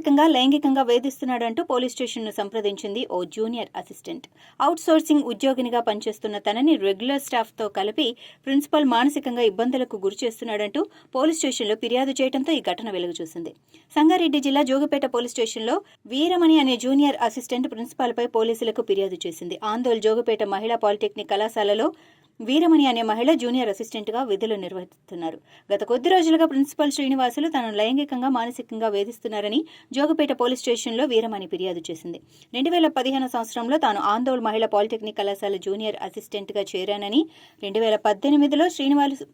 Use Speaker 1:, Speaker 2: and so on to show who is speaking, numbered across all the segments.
Speaker 1: మానసికంగా లైంగికంగా వేధిస్తున్నాడంటూ పోలీస్ స్టేషన్ను సంప్రదించింది ఓ జూనియర్ అసిస్టెంట్. అవుట్ సోర్సింగ్ ఉద్యోగినిగా పనిచేస్తున్న తనని రెగ్యులర్ స్టాఫ్తో కలిపి ప్రిన్సిపల్ మానసికంగా ఇబ్బందులకు గురి చేస్తున్నాడంటూ పోలీస్ స్టేషన్లో ఫిర్యాదు చేయడంతో ఈ ఘటన వెలుగు చూసింది సంగారెడ్డి జిల్లా జోగిపేట పోలీస్ స్టేషన్లో వీరమణి అనే జూనియర్ అసిస్టెంట్ ప్రిన్సిపాల్పై పోలీసులకు ఫిర్యాదు చేసింది. ఆందోళ్ జోగుపేట మహిళా పాలిటెక్నిక్ కళాశాలలో వీరమణి అనే మహిళ జూనియర్ అసిస్టెంట్గా విధులు నిర్వహిస్తున్నారు. గత కొద్ది రోజులుగా ప్రిన్సిపల్ శ్రీనివాసులు తనను లైంగికంగా మానసికంగా వేధిస్తున్నారని జోగుపేట పోలీస్ స్టేషన్లో వీరమణి ఫిర్యాదు చేసింది. రెండు వేల పదిహేను సంవత్సరంలో తాను ఆందోళ్ మహిళా పాలిటెక్నిక్ కళాశాల జూనియర్ అసిస్టెంట్గా చేరానని రెండు వేల పద్దెనిమిదిలో శ్రీనివాసు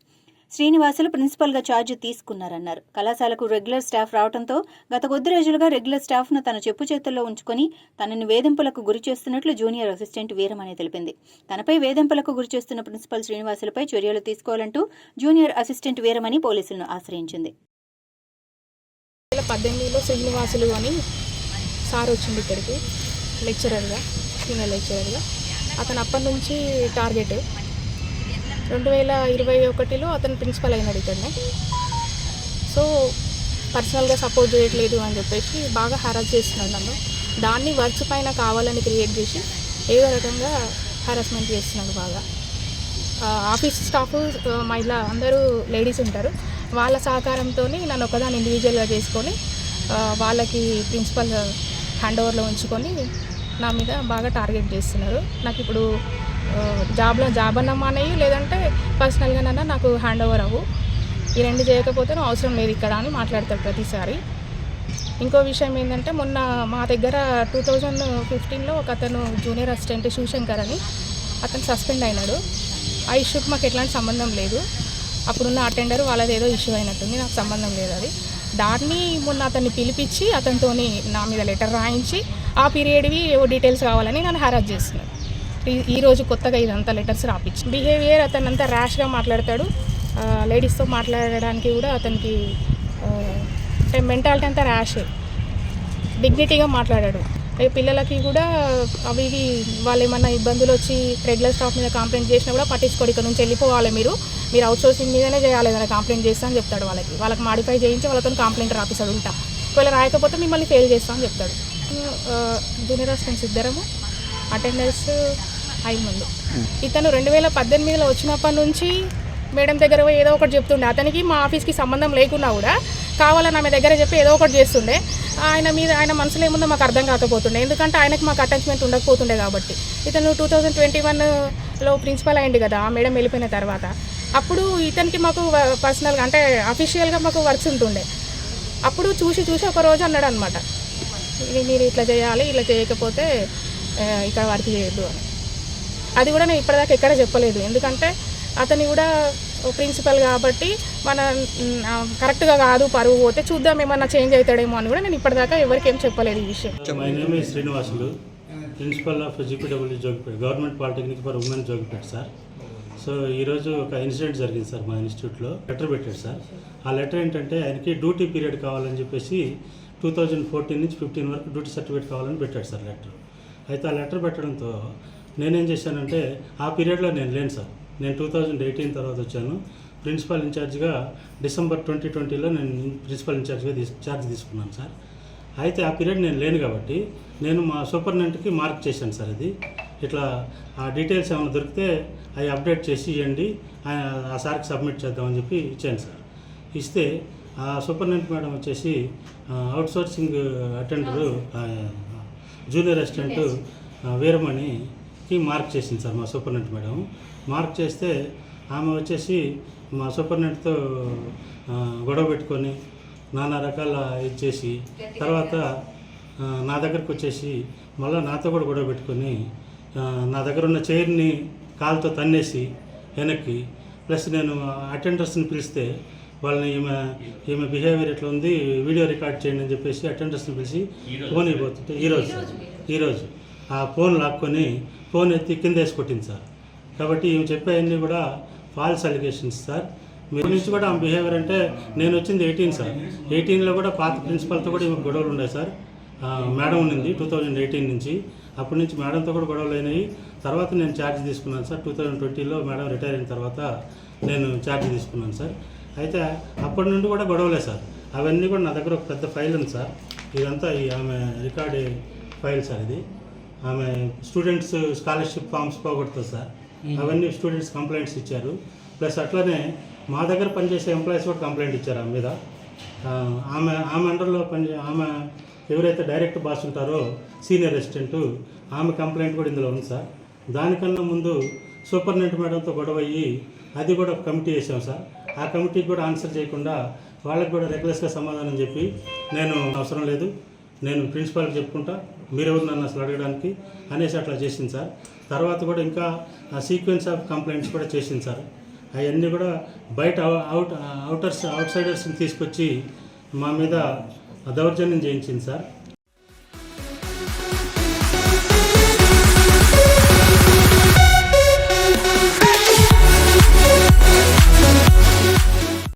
Speaker 1: శ్రీనివాసులు ప్రిన్సిపల్గా ఛార్జ్ తీసుకున్నారన్నారు. కళాశాలకు రెగ్యులర్ స్టాఫ్ రావడంతో గత కొద్ది రోజులుగా రెగ్యులర్ స్టాఫ్ను తన చెప్పు చేతుల్లో ఉంచుకొని తనని వేధింపులకు గురి చేస్తున్నట్లు జూనియర్ అసిస్టెంట్ వీరమణి తెలిపింది. తనపై వేధింపులకు గురి చేస్తున్న ప్రిన్సిపల్ శ్రీనివాసులపై చర్యలు తీసుకోవాలంటూ జూనియర్ అసిస్టెంట్ వీరమణి పోలీసులను ఆశ్రయించింది.
Speaker 2: పద్దెనిమిదిలో శ్రీనివాసులు అని సార్ వచ్చింది ఇక్కడికి లెక్చరర్గా సీనియర్ లెక్చరర్గా. అతను అప్పటి నుంచి టార్గెట్. రెండు వేల ఇరవై ఒకటిలో అతను ప్రిన్సిపల్ అయినాడు ఇక్కడనే సో పర్సనల్గా సపోర్ట్ చేయట్లేదు అని చెప్పేసి బాగా హరాస్ చేస్తున్నాడు నన్ను. దాన్ని వర్క్స్ పైన కావాలని క్రియేట్ చేసి ఏదో రకంగా హరాస్మెంట్ చేస్తున్నాడు బాగా. ఆఫీస్ స్టాఫ్ ఆ, మహిళ అందరూ లేడీస్ ఉంటారు. వాళ్ళ సహకారంతో నన్ను ఒకదాన్ని ఇండివిజువల్గా చేసుకొని వాళ్ళకి ప్రిన్సిపల్ హ్యాండ్ ఓవర్లో ఉంచుకొని నా మీద బాగా టార్గెట్ చేస్తున్నారు. నాకు ఇప్పుడు జాబ్లో జాబ్ అన్న మానేయి లేదంటే పర్సనల్గానన్నా నాకు హ్యాండ్ ఓవర్ అవ్వు. ఈ రెండు చేయకపోతే నువ్వు అవసరం లేదు ఇక్కడ అని మాట్లాడతారు ప్రతిసారి. ఇంకో విషయం ఏంటంటే మొన్న మా దగ్గర టూ థౌజండ్ ఫిఫ్టీన్లో ఒక అతను జూనియర్ అసిస్టెంట్ శివశంకర్ అని అతను సస్పెండ్ అయినాడు. ఆ ఇష్యూకి మాకు ఎట్లాంటి సంబంధం లేదు. అప్పుడున్న అటెండర్ వాళ్ళది ఏదో ఇష్యూ అయినట్టుంది నాకు సంబంధం లేదు అది. దాన్ని మొన్న అతన్ని పిలిపించి అతనితోని నా మీద లెటర్ రాయించి ఆ పీరియడ్వి ఏవో డీటెయిల్స్ కావాలని నన్ను హరాజ్ చేస్తున్నాను ఈ- రోజు కొత్తగా ఇదంతా లెటర్స్ రాపించి బిహేవియర్ అతను అంతా ర్యాష్గా మాట్లాడతాడు. లేడీస్తో మాట్లాడడానికి కూడా అతనికి అంటే మెంటాలిటీ అంతా ర్యాష్ డిగ్నిటీగా మాట్లాడాడు. పిల్లలకి కూడా అవి ఇవి వాళ్ళు ఏమన్నా ఇబ్బందులు వచ్చి రెగ్యులర్ స్టాఫ్ మీద కంప్లైంట్ చేసినా కూడా పట్టించుకోడు. ఇక్కడ నుంచి వెళ్ళిపోవాలి మీరు. మీరు అవుట్ సోర్సింగ్ మీదనే చేయాలి ఏదైనా కంప్లైంట్ చేస్తా అని చెప్తాడు వాళ్ళకి. వాళ్ళకి మాడిఫై చేయించి వాళ్ళతో కంప్లైంట్ రాపిస్తాడు ఉంటా ఒకవేళ రాయకపోతే మిమ్మల్ని ఫెయిల్ చేస్తా అని చెప్తాడు. జూనియర్ అసిస్టెంట్స్ ఇద్దరము. అటెండర్స్ ఐదు ముందు. ఇతను రెండు వేల పద్దెనిమిదిలో వచ్చినప్పటి నుంచి మేడం దగ్గర పోయి ఏదో ఒకటి చెప్తుండే. అతనికి మా ఆఫీస్కి సంబంధం లేకున్నా కూడా కావాలని ఆమె దగ్గర చెప్పి ఏదో ఒకటి చేస్తుండే. ఆయన మీద ఆయన మనసులో ఏముందో మాకు అర్థం కాకపోతుండే. ఎందుకంటే ఆయనకి మాకు అటాచ్మెంట్ ఉండకపోతుండే కాబట్టి. ఇతను టూ థౌజండ్ ట్వంటీ వన్లో ప్రిన్సిపల్ అయింది కదా ఆ మేడం వెళ్ళిపోయిన తర్వాత. అప్పుడు ఇతనికి మాకు పర్సనల్గా అంటే అఫీషియల్గా మాకు వర్క్స్ ఉంటుండే. అప్పుడు చూసి చూసి ఒక రోజు అన్నాడు అనమాట మీరు ఇట్లా చేయాలి ఇట్లా చేయకపోతే ఇక్కడ వర్క్ చేయొద్దు అని. అది కూడా నేను ఇప్పటిదాకా ఎక్కడ చెప్పలేదు. ఎందుకంటే అతని కూడా ప్రిన్సిపల్ కాబట్టి మన కరెక్ట్గా కాదు పరువు పోతే చూద్దాం ఏమన్నా చేంజ్ అవుతాడేమో అని కూడా నేను ఇప్పటిదాకా ఎవరికి ఏం చెప్పలేదు ఈ విషయం.
Speaker 3: మై నేమ్ ఈ Srinivasulu principal of GPW Jogipet government polytechnic for women Jogipet sir so ఈరోజు ఒక ఇన్సిడెంట్ జరిగింది సార్ మా ఇన్స్టిట్యూట్లో లెటర్ పెట్టాడు సార్ ఆ లెటర్ ఏంటంటే ఆయనకి డ్యూటీ పీరియడ్ కావాలని చెప్పేసి టూ థౌజండ్ ఫోర్టీన్ నుంచి ఫిఫ్టీన్ వరకు డ్యూటీ సర్టిఫికేట్ కావాలని పెట్టాడు సార్ లెటర్ అయితే ఆ లెటర్ పెట్టడంతో నేనేం చేశానంటే ఆ పీరియడ్లో నేను లేను సార్. నేను టూ థౌజండ్ ఎయిటీన్ తర్వాత వచ్చాను. ప్రిన్సిపల్ ఇన్ఛార్జ్గా డిసెంబర్ ట్వంటీ ట్వంటీలో నేను ప్రిన్సిపల్ ఇన్ఛార్జ్గా తీసు ఛార్జ్ తీసుకున్నాను సార్. అయితే ఆ పీరియడ్ నేను లేను కాబట్టి నేను మా సూపరింటెండెంట్కి మార్క్ చేశాను సార్ అది. ఇట్లా ఆ డీటెయిల్స్ ఏమైనా దొరికితే అవి అప్డేట్ చేసి ఇవ్వండి. ఆ- ఆ సార్కి సబ్మిట్ చేద్దామని చెప్పి ఇచ్చాను సార్. ఇస్తే ఆ సూపరింటెండెంట్ మేడం వచ్చేసి outsourcing attender junior assistant వీరమణికి మార్క్ చేసింది సార్ మా సూపరింటెండెంట్ మేడం. మార్క్ చేస్తే ఆమె వచ్చేసి మా సూపరింటెండెంట్తో గొడవ పెట్టుకొని నానా రకాల ఇచ్చేసి తర్వాత నా దగ్గరకు వచ్చేసి మళ్ళీ నాతో కూడా గొడవ పెట్టుకొని నా దగ్గర ఉన్న చైర్ని కాలుతో తన్నేసి వెనక్కి ప్లస్ నేను అటెండర్స్ని పిలిస్తే వాళ్ళని ఈమె ఈమె బిహేవియర్ ఎట్లా ఉంది వీడియో రికార్డ్ చేయండి అని చెప్పేసి అటెండర్స్ని పిలిచి ఫోన్ ఇవ్వబోతుంటే ఈరోజు ఈరోజు ఆ ఫోన్ లాక్కొని ఫోన్ ఎత్తి కింద వేసి కొట్టింది సార్. కాబట్టి ఈమె చెప్పేవన్నీ కూడా ఫాల్స్ అలిగేషన్స్ సార్. మీ నుంచి కూడా ఆమె బిహేవియర్ అంటే నేను వచ్చింది ఎయిటీన్ సార్. ఎయిటీన్లో కూడా పాత ప్రిన్సిపల్తో కూడా ఈమె గొడవలు ఉన్నాయి సార్. మేడం ఉన్నింది టూ థౌజండ్ ఎయిటీన్ నుంచి. అప్పటి నుంచి మేడంతో కూడా గొడవలు అయినాయి. తర్వాత నేను ఛార్జ్ తీసుకున్నాను సార్. టూ థౌజండ్ ట్వంటీలో మేడం రిటైర్ అయిన తర్వాత నేను ఛార్జ్ తీసుకున్నాను సార్. అయితే అప్పటి నుండి కూడా గొడవలే సార్. అవన్నీ కూడా నా దగ్గర ఒక పెద్ద ఫైల్ ఉంది సార్. ఇదంతా ఈ ఆమె రికార్డ్ ఫైల్ సార్ ఇది. ఆమె స్టూడెంట్స్ స్కాలర్షిప్ ఫామ్స్ పోగొడుతుంది సార్. అవన్నీ స్టూడెంట్స్ కంప్లైంట్స్ ఇచ్చారు. ప్లస్ అట్లనే మా దగ్గర పనిచేసే ఎంప్లాయీస్ కూడా కంప్లైంట్ ఇచ్చారు ఆమె మీద. ఆమె ఆమె అండర్లో పని ఆమె ఎవరైతే డైరెక్ట్ బాస్ ఉంటారో సీనియర్ అసిస్టెంట్ ఆమె కంప్లైంట్ కూడా ఇందులో ఉంది సార్. దానికన్నా ముందు సూపరింటెండెంట్ మేడంతో గొడవ అయ్యి అది కూడా కమిటీ వేసాం సార్. ఆ కమిటీకి కూడా ఆన్సర్ చేయకుండా వాళ్ళకి కూడా రెగ్యులర్స్గా సమాధానం చెప్పి నేను అవసరం లేదు నేను ప్రిన్సిపాల్కి చెప్పుకుంటా మీరెవరు నన్ను అసలు అడగడానికి అనేసి అట్లా చేసింది సార్. తర్వాత కూడా ఇంకా ఆ సీక్వెన్స్ ఆఫ్ కంప్లైంట్స్ కూడా చేసింది సార్. అవన్నీ కూడా బయట అవుట్ అవుటర్స్ అవుట్ సైడర్స్ని తీసుకొచ్చి మా మీద దౌర్జన్యం చేయించింది సార్.